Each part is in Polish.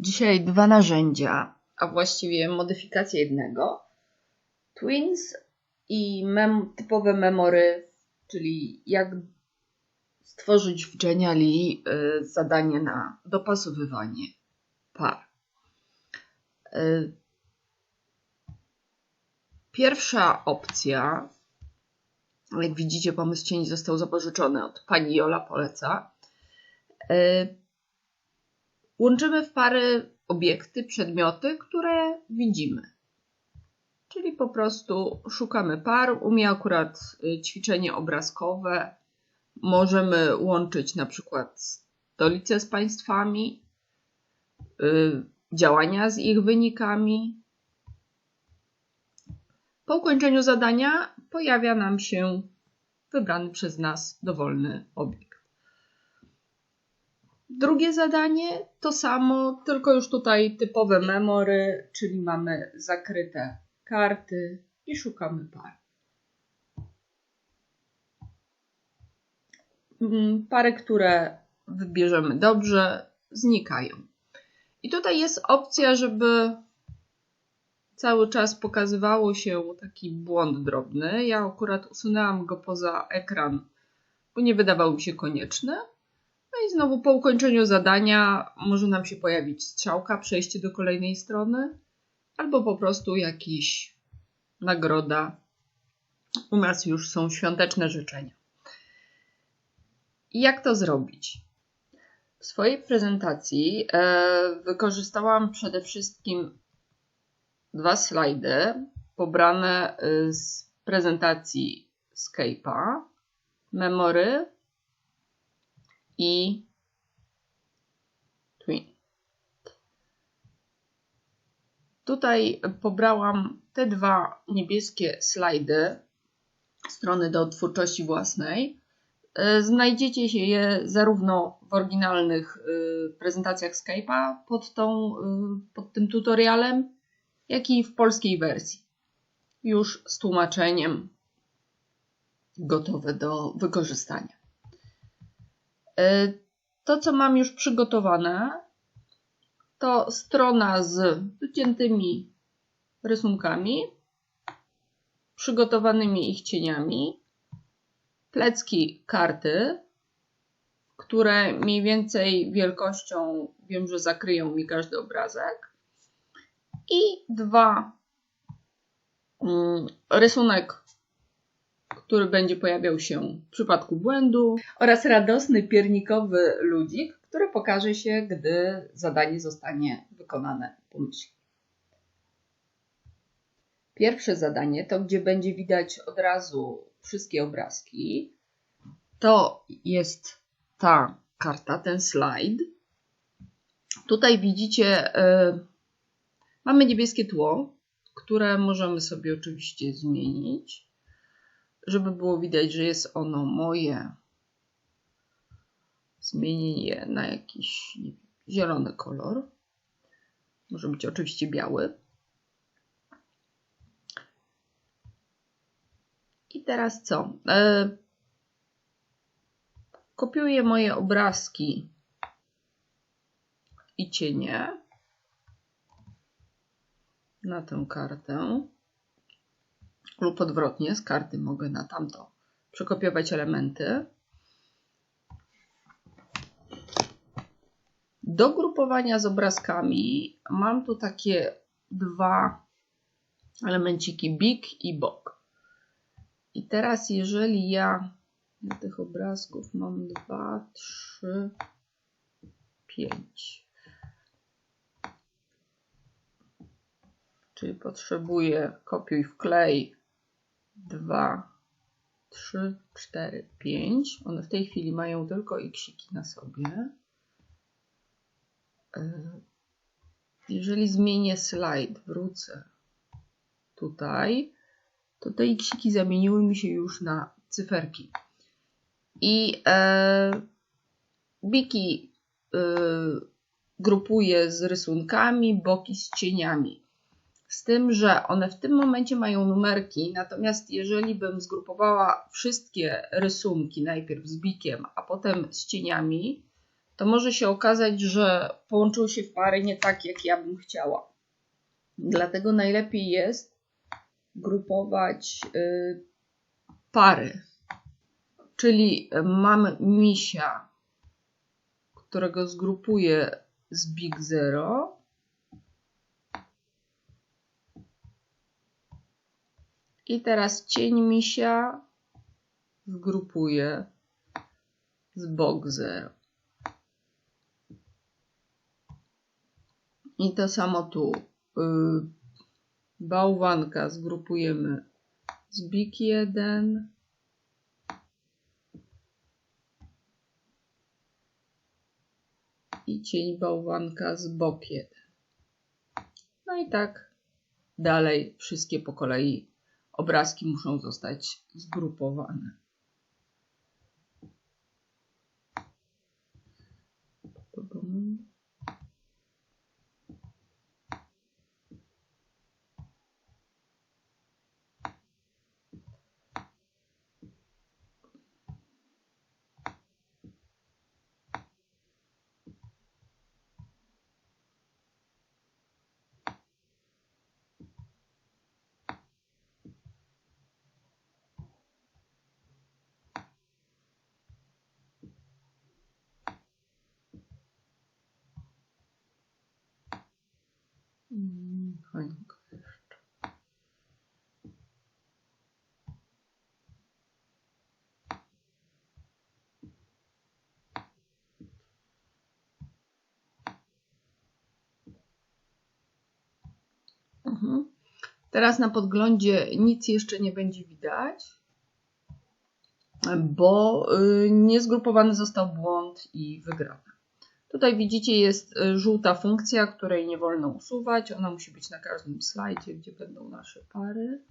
Dzisiaj dwa narzędzia, a właściwie modyfikacja jednego. Twins i mem typowe memory, czyli jak stworzyć w Geniali y, zadanie na dopasowywanie par. Y, pierwsza opcja, jak widzicie, pomysł cieni został zapożyczony od pani Jola Poleca. Y, Łączymy w pary obiekty, przedmioty, które widzimy. Czyli po prostu szukamy par. U mnie akurat y, ćwiczenie obrazkowe. Możemy łączyć na przykład stolice z państwami, y, działania z ich wynikami. Po ukończeniu zadania pojawia nam się wybrany przez nas dowolny obiekt. Drugie zadanie to samo, tylko już tutaj typowe memory, czyli mamy zakryte karty i szukamy par. Mm, pary, które wybierzemy dobrze, znikają. I tutaj jest opcja, żeby cały czas pokazywało się taki błąd drobny. Ja akurat usunęłam go poza ekran, bo nie wydawał mi się konieczny. I znowu po ukończeniu zadania może nam się pojawić strzałka, przejście do kolejnej strony, albo po prostu jakiś nagroda. U nas już są świąteczne życzenia. I jak to zrobić? W swojej prezentacji e, wykorzystałam przede wszystkim dwa slajdy pobrane e, z prezentacji Skype'a, memory i Twin. Tutaj pobrałam te dwa niebieskie slajdy strony do twórczości własnej. E, znajdziecie się je zarówno w oryginalnych e, prezentacjach Skype'a pod, e, pod tym tutorialem, jak i w polskiej wersji. Już z tłumaczeniem gotowe do wykorzystania. E, to, co mam już przygotowane, to strona z wyciętymi rysunkami, przygotowanymi ich cieniami, plecki karty, które mniej więcej wielkością wiem, że zakryją mi każdy obrazek i dwa mm, rysunek który będzie pojawiał się w przypadku błędu, oraz radosny piernikowy ludzik, który pokaże się, gdy zadanie zostanie wykonane pomyślnie. Pierwsze zadanie to, gdzie będzie widać od razu wszystkie obrazki. To jest ta karta, ten slajd. Tutaj widzicie, yy, mamy niebieskie tło, które możemy sobie oczywiście zmienić żeby było widać, że jest ono moje, zmienię je na jakiś zielony kolor. Może być oczywiście biały. I teraz co? E, kopiuję moje obrazki i cienie na tę kartę lub odwrotnie, z karty mogę na tamto przekopiować elementy. Do grupowania z obrazkami mam tu takie dwa elemenciki big i bok. I teraz jeżeli ja tych obrazków mam 2, 3, 5. Czyli potrzebuję kopiuj wklej 2, 3, 4, 5. One w tej chwili mają tylko xiki na sobie. E, jeżeli zmienię slajd, wrócę tutaj, to te xiki zamieniły mi się już na cyferki. I e, biki e, grupuję z rysunkami, boki z cieniami. Z tym, że one w tym momencie mają numerki, natomiast jeżeli bym zgrupowała wszystkie rysunki najpierw z bikiem, a potem z cieniami, to może się okazać, że połączyły się w pary nie tak, jak ja bym chciała. Dlatego najlepiej jest grupować y, pary. Czyli mam misia, którego zgrupuję z Big Zero. I teraz cień misia zgrupuję z Bog Zero. I to samo tu. Y, bałwanka zgrupujemy z Big 1. I cień bałwanka z bok 1. No i tak dalej wszystkie po kolei obrazki muszą zostać zgrupowane. Jeszcze. Mhm. Teraz na podglądzie nic jeszcze nie będzie widać, bo y, niezgrupowany został błąd i wygrana. Tutaj widzicie jest y, żółta funkcja, której nie wolno usuwać. Ona musi być na każdym slajdzie, gdzie będą nasze pary.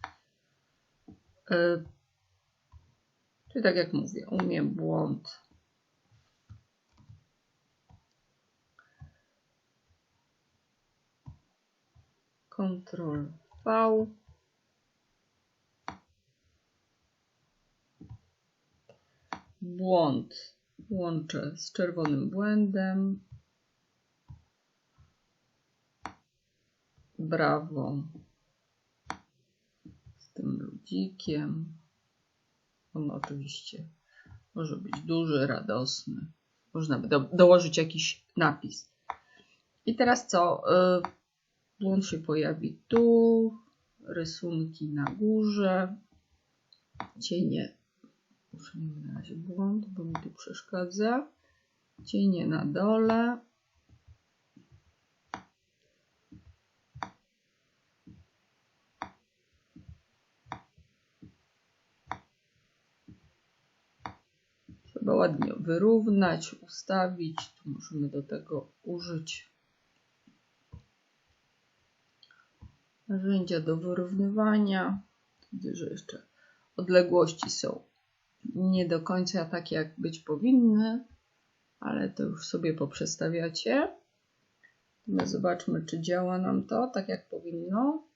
Y, czyli tak jak mówię, umiem błąd. Ctrl V. Błąd łączę z czerwonym błędem. Brawo. Z tym ludzikiem. On oczywiście może być duży, radosny. Można by do, dołożyć jakiś napis. I teraz co? Y, błąd się pojawi tu. Rysunki na górze. Cienie Muszę na razie błąd, bo mi tu przeszkadza. Cienie na dole. Trzeba ładnie wyrównać, ustawić. Tu możemy do tego użyć narzędzia do wyrównywania. Widzę, że jeszcze odległości są nie do końca tak, jak być powinny, ale to już sobie poprzestawiacie. My zobaczmy, czy działa nam to tak, jak powinno.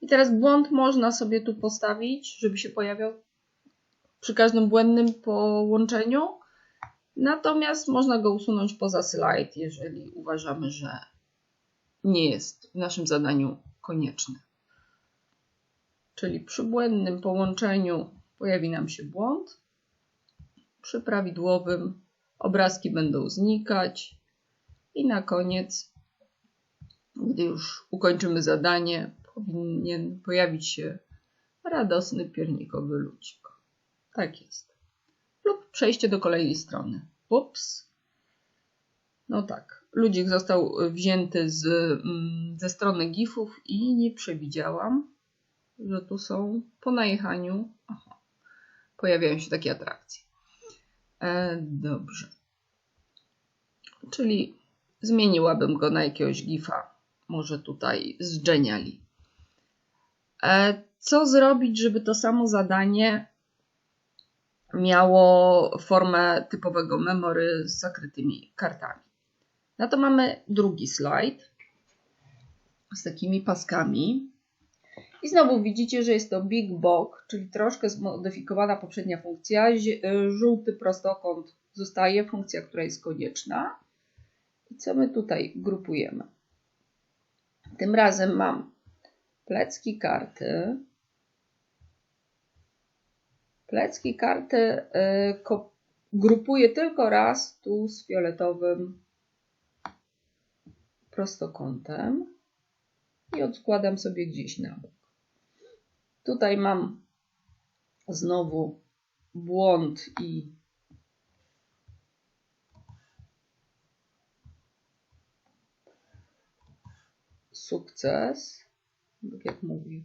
I teraz błąd można sobie tu postawić, żeby się pojawiał przy każdym błędnym połączeniu. Natomiast można go usunąć poza slajd, jeżeli uważamy, że nie jest w naszym zadaniu konieczny. Czyli przy błędnym połączeniu pojawi nam się błąd. Przy prawidłowym obrazki będą znikać i na koniec, gdy już ukończymy zadanie, powinien pojawić się radosny piernikowy ludzik. Tak jest. Lub przejście do kolejnej strony. Ups. No tak. Ludzik został wzięty z, mm, ze strony gifów i nie przewidziałam, że tu są po najechaniu. Aha pojawiają się takie atrakcje. E, dobrze. Czyli zmieniłabym go na jakiegoś gifa, może tutaj z Geniali. E, co zrobić, żeby to samo zadanie miało formę typowego memory z zakrytymi kartami? No to mamy drugi slajd z takimi paskami. I znowu widzicie, że jest to big box, czyli troszkę zmodyfikowana poprzednia funkcja. Y, żółty prostokąt zostaje funkcja, która jest konieczna. I co my tutaj grupujemy? Tym razem mam plecki karty. Plecki karty y, grupuję tylko raz tu z fioletowym prostokątem i odkładam sobie gdzieś na bok. Tutaj mam znowu błąd i sukces, tak jak mówi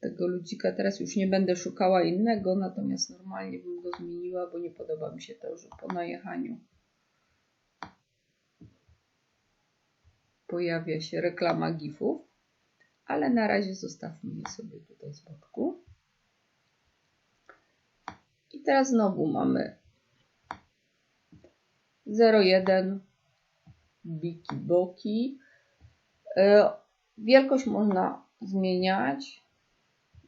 tego ludzika. Teraz już nie będę szukała innego, natomiast normalnie bym go zmieniła, bo nie podoba mi się to, że po najechaniu pojawia się reklama gifów, ale na razie zostawmy je sobie tutaj z boku. I teraz znowu mamy 0,1 biki boki. E, wielkość można zmieniać,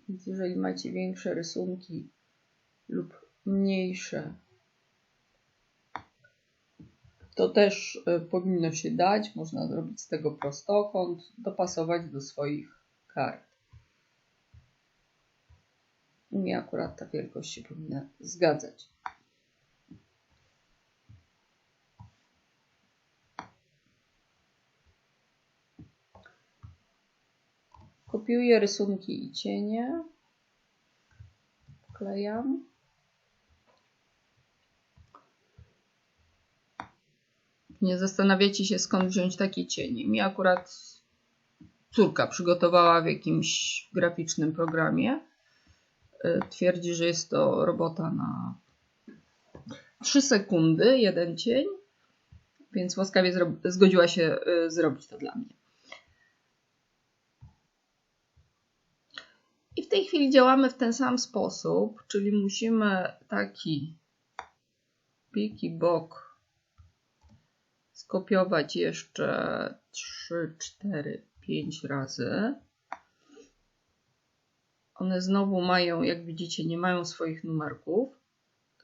więc jeżeli macie większe rysunki lub mniejsze, to też e, powinno się dać. Można zrobić z tego prostokąt, dopasować do swoich kart. Mi akurat ta wielkość się powinna zgadzać. Kopiuję rysunki i cienie. Wklejam. Nie zastanawiacie się skąd wziąć takie cienie. Mi akurat córka przygotowała w jakimś graficznym programie. Y, twierdzi, że jest to robota na 3 sekundy, jeden cień, więc łaskawie zgodziła się y, zrobić to dla mnie. I w tej chwili działamy w ten sam sposób, czyli musimy taki piki bok skopiować jeszcze 3, 4, 5 razy. One znowu mają, jak widzicie, nie mają swoich numerków.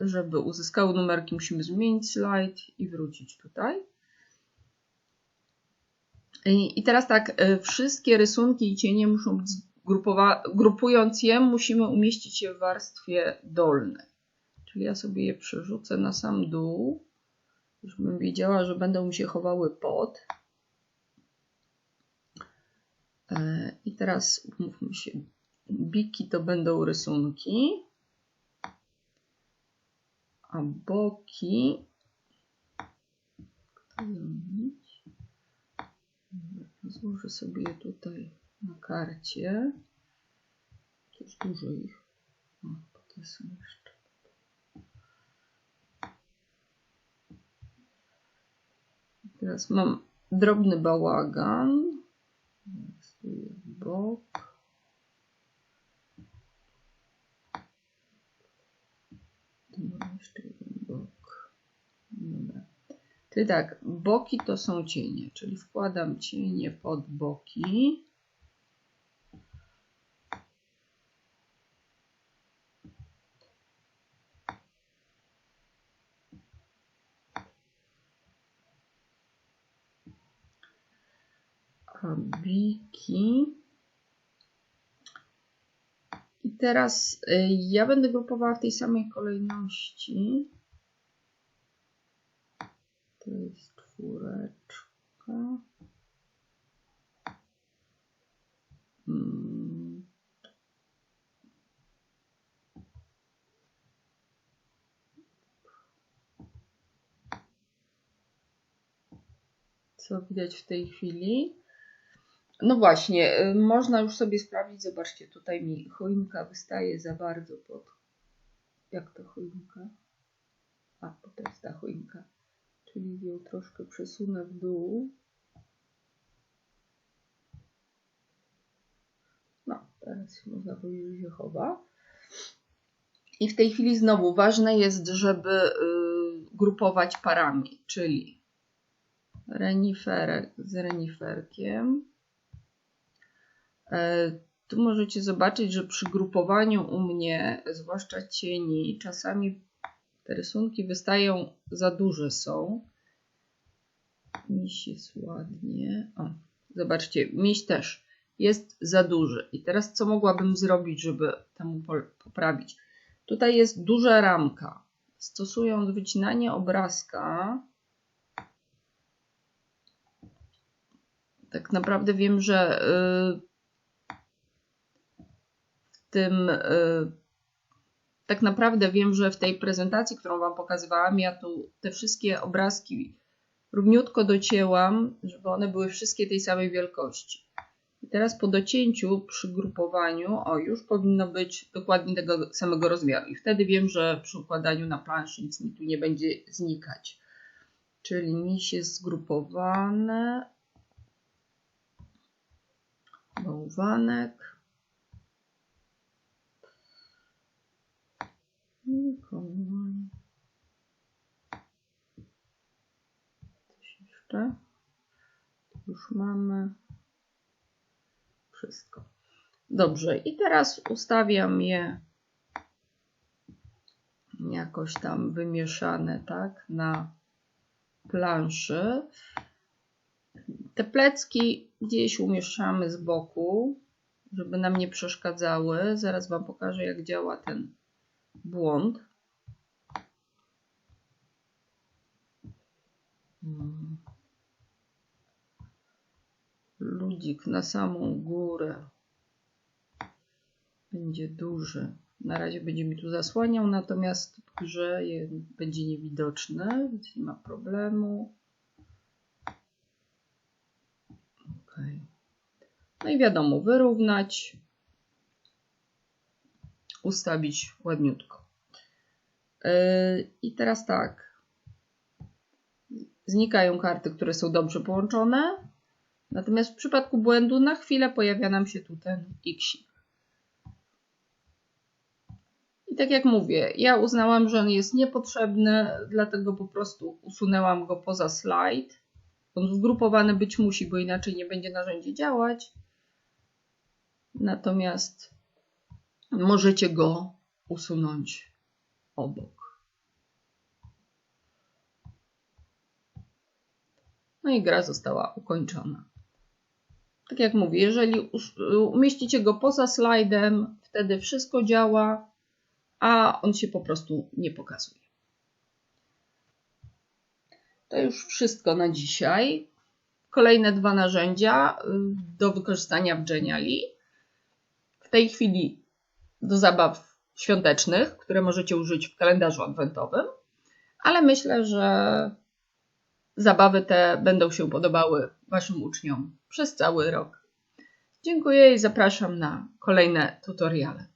Żeby uzyskały numerki, musimy zmienić slajd i wrócić tutaj. I teraz tak, e, wszystkie rysunki i cienie muszą być grupując je, musimy umieścić je w warstwie dolnej. Czyli ja sobie je przerzucę na sam dół, żebym wiedziała, że będą mi się chowały pod. E, I teraz umówmy się, biki to będą rysunki, a boki złożę sobie je tutaj na karcie. Coś dużo ich. O, to są jeszcze. Teraz mam drobny bałagan. Bok. Tu mam jeszcze jeden bok. Dobra. Czyli tak, boki to są cienie, czyli wkładam cienie pod boki. Biki. I teraz y, ja będę grupowała w tej samej kolejności. To jest czwóreczka. Hmm. Co widać w tej chwili? No właśnie, y, można już sobie sprawdzić. Zobaczcie, tutaj mi choinka wystaje za bardzo pod. Jak to choinka? A, to jest ta choinka. Czyli ją troszkę przesunę w dół. No, teraz można powiedzieć, że się chowa. I w tej chwili znowu ważne jest, żeby y, grupować parami, czyli reniferek z reniferkiem tu możecie zobaczyć, że przy grupowaniu u mnie, zwłaszcza cieni, czasami Te rysunki wystają za duże są. Miś jest ładnie. O, zobaczcie, miś też jest za duży. I teraz co mogłabym zrobić, żeby temu poprawić? Tutaj jest duża ramka. Stosując wycinanie obrazka, tak naprawdę wiem, że y, w tym y, tak naprawdę wiem, że w tej prezentacji, którą Wam pokazywałam, ja tu te wszystkie obrazki równiutko docięłam, żeby one były wszystkie tej samej wielkości. I teraz po docięciu, przy grupowaniu, o już powinno być dokładnie tego samego rozmiaru. I wtedy wiem, że przy układaniu na planszy nic mi tu nie będzie znikać. Czyli miś jest zgrupowane. Bałwanek. Mikołaj. Coś jeszcze. Już mamy wszystko. Dobrze, i teraz ustawiam je jakoś tam wymieszane, tak, na planszy. Te plecki gdzieś umieszczamy z boku, żeby nam nie przeszkadzały. Zaraz Wam pokażę, jak działa ten błąd. Ludzik na samą górę będzie duży. Na razie będzie mi tu zasłaniał, natomiast w grze będzie niewidoczny, więc nie ma problemu. Okay. No i wiadomo, wyrównać, ustawić ładniutko. Yy, I teraz tak. Znikają karty, które są dobrze połączone. Natomiast w przypadku błędu na chwilę pojawia nam się tu ten x. I tak jak mówię, ja uznałam, że on jest niepotrzebny, dlatego po prostu usunęłam go poza slajd. On zgrupowany być musi, bo inaczej nie będzie narzędzie działać. Natomiast możecie go usunąć obok. No i gra została ukończona. Tak jak mówię, jeżeli umieścicie go poza slajdem, wtedy wszystko działa, a on się po prostu nie pokazuje. To już wszystko na dzisiaj. Kolejne dwa narzędzia y, do wykorzystania w Geniali. W tej chwili do zabaw świątecznych, które możecie użyć w kalendarzu adwentowym, ale myślę, że zabawy te będą się podobały Waszym uczniom przez cały rok. Dziękuję i zapraszam na kolejne tutoriale.